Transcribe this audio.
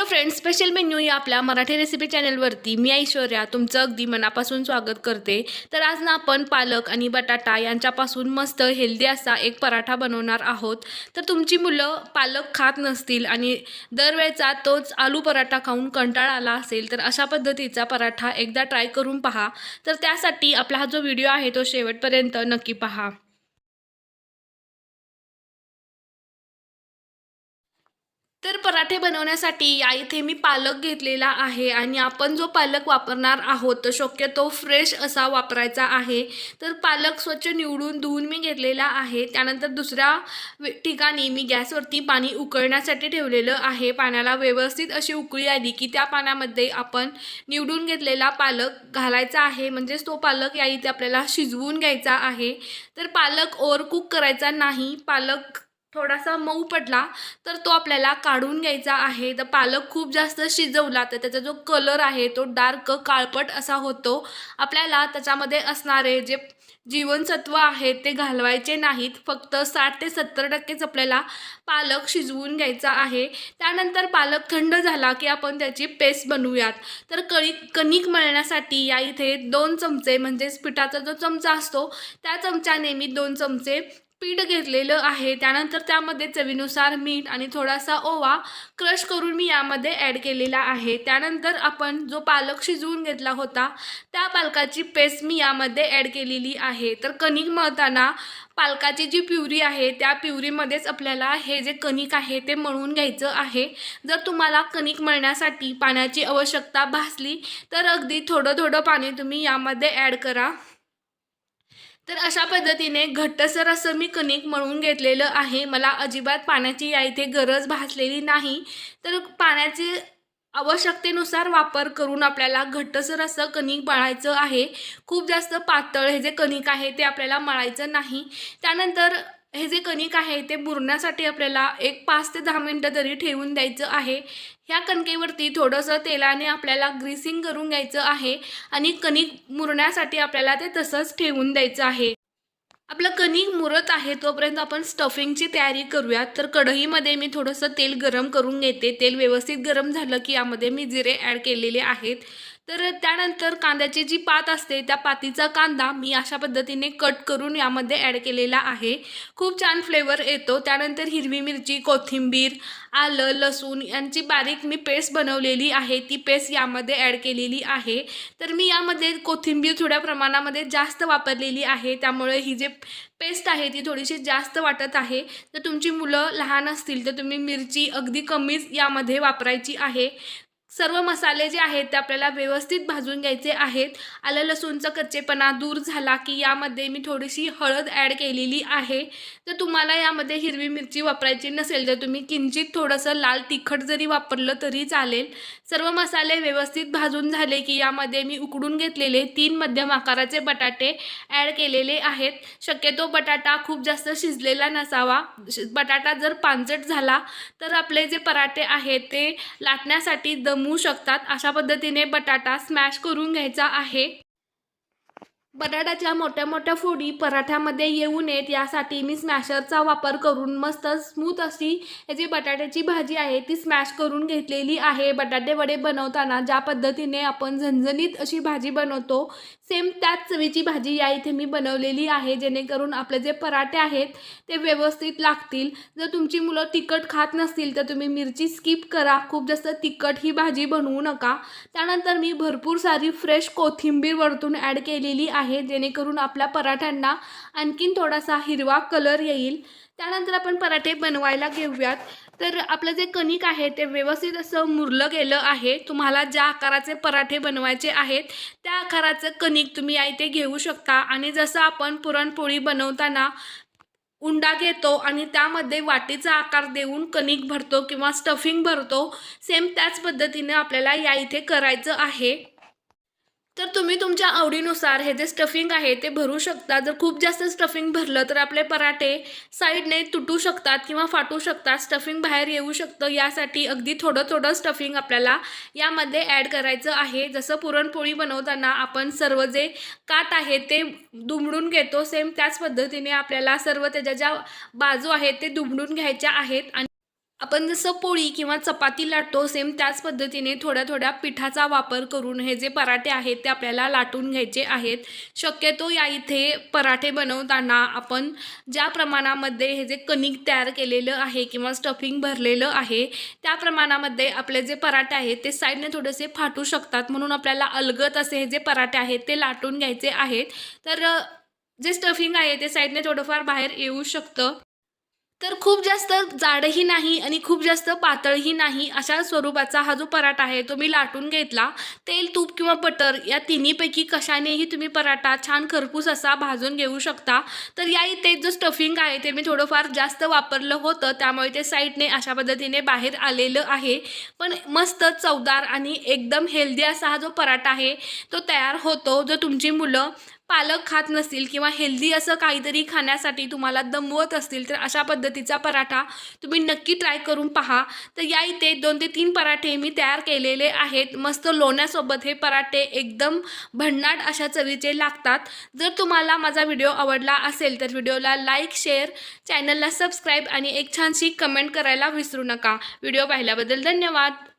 Hello friends special menu या आपल्या Marathi recipe चॅनलवरती मी ऐश्वर्या तुमचं अगदी मनापासून स्वागत करते. तर आज ना आपण पालक आणि बटाटा यांच्यापासून मस्त हेल्दी असा एक पराठा बनवणार आहोत. तर तुमची मुलं पालक खात नसतील आणि दरवेळचा तोच आलू पराठा खाऊन कंटाळा आला असेल तर अशा पद्धतीचा पराठा एकदा ट्राय करून पहा. तर त्यासाठी आपला हा जो व्हिडिओ आहे तो शेवटपर्यंत नक्की पहा. तर पराठे बनवण्यासाठी या इथे मी पालक घेतलेला आहे आणि आपण जो पालक वापरणार आहोत शक्यतो फ्रेश असा वापरायचा आहे. तर पालक स्वच्छ निवडून धुवून मी घेतलेला आहे. त्यानंतर दुसऱ्या ठिकाणी मी गॅसवरती पाणी उकळण्यासाठी ठेवलेलं आहे. पाण्याला व्यवस्थित अशी उकळी आली की त्या पाण्यामध्ये आपण निवडून घेतलेला पालक घालायचा आहे. म्हणजेच तो पालक या इथे आपल्याला शिजवून घ्यायचा आहे. तर पालक ओव्हर करायचा नाही. पालक थोडासा मऊ पडला तर तो आपल्याला काढून घ्यायचा आहे. तर पालक खूप जास्त शिजवला तर त्याचा जो कलर आहे तो डार्क काळपट असा होतो. आपल्याला त्याच्यामध्ये असणारे जे जीवनसत्व आहेत ते घालवायचे नाहीत. फक्त साठ ते सत्तर टक्केच आपल्याला पालक शिजवून घ्यायचा आहे. त्यानंतर पालक थंड झाला की आपण त्याची पेस्ट बनवूयात. तर कणिक कणिक मळण्यासाठी या इथे दोन चमचे म्हणजेच पिठाचा जो चमचा असतो त्या चमच्याने मी दोन चमचे पीठ घेतलेलं आहे. त्यानंतर त्यामध्ये चवीनुसार मीठ आणि थोडासा ओवा क्रश करून मी यामध्ये ॲड केलेला आहे. त्यानंतर आपण जो पालक शिजवून घेतला होता त्या पालकाची पेस्ट मी यामध्ये ॲड केलेली आहे. तर कणिक मळताना पालकाची जी प्युरी आहे त्या प्युरीमध्येच आपल्याला हे जे कणिक आहे ते मळून घ्यायचं आहे. जर तुम्हाला कणिक मळण्यासाठी पाण्याची आवश्यकता भासली तर अगदी थोडं थोडं पाणी तुम्ही यामध्ये ॲड करा. तर अशा पद्धतीने घट्टसर असं मी कणिक मळून घेतलेलं आहे. मला अजिबात पाण्याची या इथे गरज भासलेली नाही. तर पाण्याचे आवश्यकतेनुसार वापर करून आपल्याला घट्टसर असं कणिक मळायचं आहे. खूप जास्त पातळ हे जे कणिक आहे ते आपल्याला मळायचं नाही. त्यानंतर हे जे कणिक आहे ते मुरण्यासाठी आपल्याला एक पाच ते दहा मिनटं तरी ठेवून द्यायचं आहे. ह्या कणकेवरती थोडंसं तेलाने आपल्याला ग्रीसिंग करून घ्यायचं आहे आणि कणिक मुरण्यासाठी आपल्याला ते तसंच ठेवून द्यायचं आहे. आपलं कणिक मुरत आहे तोपर्यंत आपण स्टफिंगची तयारी करूयात. तर कढईमध्ये मी थोडंसं तेल गरम करून घेते. तेल व्यवस्थित गरम झालं की यामध्ये मी जिरे ॲड केलेले आहेत. तर त्यानंतर कांद्याची जी पात असते त्या पातीचा कांदा मी अशा पद्धतीने कट करून यामध्ये ॲड केलेला आहे. खूप छान फ्लेवर येतो. त्यानंतर हिरवी मिरची कोथिंबीर आलं लसूण यांची बारीक मी पेस्ट बनवलेली आहे. ती पेस्ट यामध्ये ॲड केलेली आहे. तर मी यामध्ये कोथिंबीर थोड्या प्रमाणामध्ये जास्त वापरलेली आहे. त्यामुळे ही जे पेस्ट आहे ती थोडीशी जास्त वाटत आहे. तर तुमची मुलं लहान असतील तर तुम्ही मिरची अगदी कमीच यामध्ये वापरायची आहे. सर्व मसाले जे आहेत ते आपल्याला व्यवस्थित भाजून घ्यायचे आहेत. आलं लसूणचा कच्चेपणा दूर झाला की यामध्ये मी थोडीशी हळद ॲड केलेली आहे. तर तुम्हाला यामध्ये हिरवी मिरची वापरायची नसेल तर तुम्ही किंचित थोडंसं लाल तिखट जरी वापरलं तरी चालेल. सर्व मसाले व्यवस्थित भाजून झाले की यामध्ये मी उकडून घेतलेले तीन मध्यम आकाराचे बटाटे ॲड केलेले आहेत. शक्यतो बटाटा खूप जास्त शिजलेला नसावा. श- बटाटा जर पांचट झाला तर आपले जे पराठे आहेत ते लाटण्यासाठी दम शकतात अशा पद्धतीने बटाटा स्मॅश करून घ्यायचा आहे. बटाट्याच्या मोठ्या मोठ्या फोडी पराठ्यामध्ये येऊ नयेत यासाठी मी स्मॅशरचा वापर करून मस्त स्मूथ अशी जी बटाट्याची भाजी आहे ती स्मॅश करून घेतलेली आहे. बटाटे वडे बनवताना ज्या पद्धतीने आपण झणझणीत अशी भाजी बनवतो सेम त्याच चवीची भाजी या इथे मी बनवलेली आहे जेणेकरून आपले जे पराठे आहेत ते व्यवस्थित लागतील. जर तुमची मुलं तिखट खात नसतील तर तुम्ही मिरची स्किप करा. खूप जास्त तिखट ही भाजी बनवू नका. त्यानंतर मी भरपूर सारी फ्रेश कोथिंबीर वरतून ॲड केलेली आहे जेणेकरून आपल्या पराठ्यांना आणखीन थोडासा हिरवा कलर येईल. त्यानंतर आपण पराठे बनवायला घेऊयात. तर आपलं जे कणिक आहे ते व्यवस्थित असं मुरलं गेलं आहे. तुम्हाला ज्या आकाराचे पराठे बनवायचे आहेत त्या आकाराचं कणिक तुम्ही या इथे घेऊ शकता. आणि जसं आपण पुरणपोळी बनवताना उंडा घेतो आणि त्यामध्ये वाटीचा आकार देऊन कणिक भरतो किंवा स्टफिंग भरतो सेम त्याच पद्धतीने आपल्याला या इथे करायचं आहे. तर तुम्ही तुमच्या आवडीनुसार हे जे स्टफिंग आहे ते भरू शकता. जर खूप जास्त स्टफिंग भरलं तर आपले पराठे साईडने तुटू शकतात किंवा फाटू शकतात. स्टफिंग बाहेर येऊ शकतं. यासाठी अगदी थोडं थोडं स्टफिंग आपल्याला यामध्ये ॲड करायचं आहे. जसं पुरणपोळी बनवताना आपण सर्व जे काट आहे ते दुमडून घेतो. सेम त्याच पद्धतीने आपल्याला सर्व त्याच्या ज्या बाजू आहेत ते दुमडून घ्यायच्या आहेत. आणि आपण जसं पोळी किंवा चपाती लाटतो सेम त्याच पद्धतीने थोड्या थोड्या पिठाचा वापर करून हे जे पराठे आहेत ते आपल्याला लाटून घ्यायचे आहेत. शक्यतो या इथे पराठे बनवताना आपण ज्या प्रमाणामध्ये हे जे कणिक तयार केलेलं आहे किंवा स्टफिंग भरलेलं आहे त्या प्रमाणामध्ये आपले जे पराठे आहेत ते साईडने थोडेसे फाटू शकतात. म्हणून आपल्याला अलगत असे हे जे पराठे आहेत ते लाटून घ्यायचे आहेत. तर जे स्टफिंग आहे ते साईडने थोडंफार बाहेर येऊ शकतं. तर खूप जास्त जाडही नाही आणि खूप जास्त पातळही नाही अशा स्वरूपाचा हा जो पराठा आहे तो मी लाटून घेतला. तेल तूप किंवा बटर या तिन्हीपैकी कशानेही तुम्ही पराठा छान खरपूस असा भाजून घेऊ शकता. तर या इथे जो स्टफिंग आहे ते मी थोडंफार जास्त वापरलं होतं. त्यामुळे ते साईडने अशा पद्धतीने बाहेर आलेलं आहे. पण मस्त चवदार आणि एकदम हेल्दी असा हा जो पराठा आहे तो तयार होतो. जो तुमची मुलं पालक खात नसतील किंवा हेल्दी असं काहीतरी खाण्यासाठी तुम्हाला दमवत असतील तर अशा पद्धतीचा पराठा तुम्ही नक्की ट्राय करून पहा. तर या इथे दोन ते तीन पराठे मी तयार केलेले आहेत. मस्त लोण्यासोबत हे पराठे एकदम भन्नाट अशा चवीचे लागतात. जर तुम्हाला माझा व्हिडिओ आवडला असेल तर व्हिडिओला लाईक शेअर चॅनलला सबस्क्राईब आणि एक छानशी कमेंट करायला विसरू नका. व्हिडिओ पाहिल्याबद्दल धन्यवाद.